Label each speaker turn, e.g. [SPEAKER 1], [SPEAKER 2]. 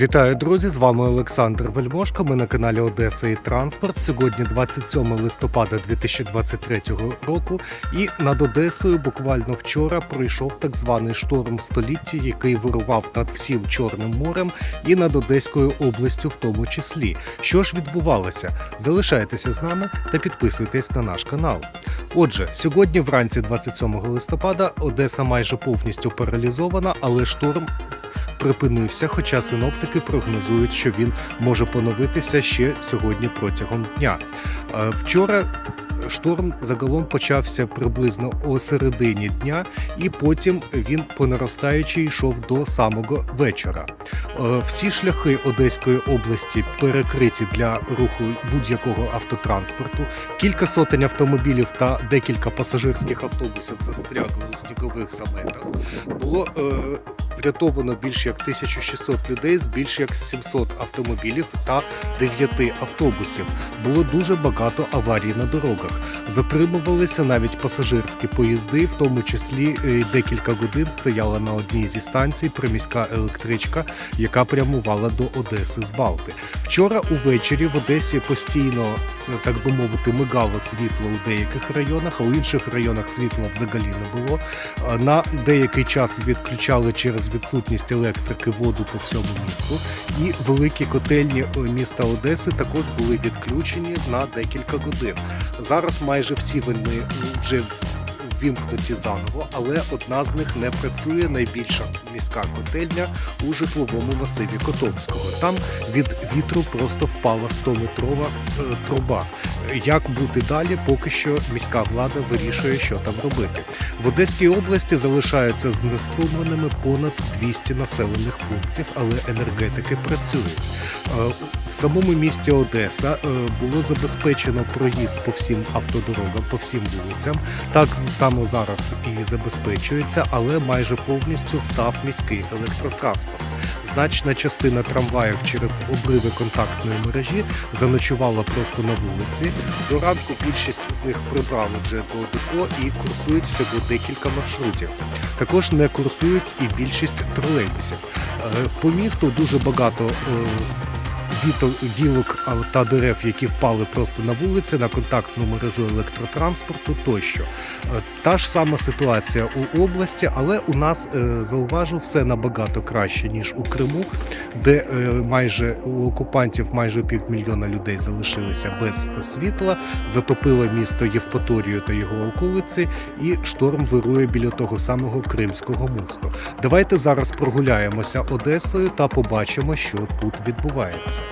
[SPEAKER 1] Вітаю, друзі! З вами Олександр Вельмошко. Ми на каналі Одеса і Транспорт. Сьогодні 27 листопада 2023 року. І над Одесою буквально вчора пройшов так званий шторм століття, який вирував над всім Чорним морем і над Одеською областю, в тому числі. Що ж відбувалося? Залишайтеся з нами та підписуйтесь на наш канал. Отже, сьогодні, вранці 27 листопада, Одеса майже повністю паралізована, але шторм припинився, хоча синоптики прогнозують, що він може поновитися ще сьогодні протягом дня. Е, Вчора шторм загалом почався приблизно о середині дня, і потім він по наростаючій йшов до самого вечора. Е, Всі шляхи Одеської області перекриті для руху будь-якого автотранспорту. Кілька сотень автомобілів та декілька пасажирських автобусів застрягли у снігових заметах. Було е, врятовано більш як 1600 людей з більш як 700 автомобілів та 9 автобусів. Було дуже багато аварій на дорогах. Затримувалися навіть пасажирські поїзди, в тому числі е, декілька годин стояла на одній зі станцій приміська електричка, яка прямувала до Одеси з Балти. Вчора увечері в Одесі постійно, е, так би мовити, мигало світло у деяких районах, а у інших районах світла взагалі не було. Е, На деякий час відключали через відсутність електрики воду по всьому місту. І великі котельні міста Одеси також були відключені на декілька годин. Зараз майже всі вони вже вімкнуті заново, але одна з них не працює. Найбільша міська котельня у житловому масиві Котовського. Там від вітру просто впала 100-метрова е, труба. Як бути далі, поки що міська влада вирішує, що там робити. В Одеській області залишаються знеструмленими понад 200 населених пунктів, але енергетики працюють. Е, В самому місті Одеса е, було забезпечено проїзд по всім автодорогам, по всім вулицям. Так само зараз і забезпечується, але майже повністю став міський електротранспорт. Значна частина трамваїв через обриви контактної мережі заночувала просто на вулиці. До ранку більшість з них прибрали вже до депо і курсують всього декілька маршрутів. Також не курсують і більшість тролейбусів. Е, По місту дуже багато е, гілок та дерев, які впали просто на вулиці, на контактну мережу електротранспорту тощо. Е, Та ж сама ситуація у області, але у нас е, зауважу все набагато краще ніж у Криму, де е, майже у окупантів майже півмільйона людей залишилися без світла, затопило місто Євпаторію та його околиці, і шторм вирує біля того самого Кримського мосту. Давайте зараз прогуляємося Одесою та побачимо, що тут відбувається.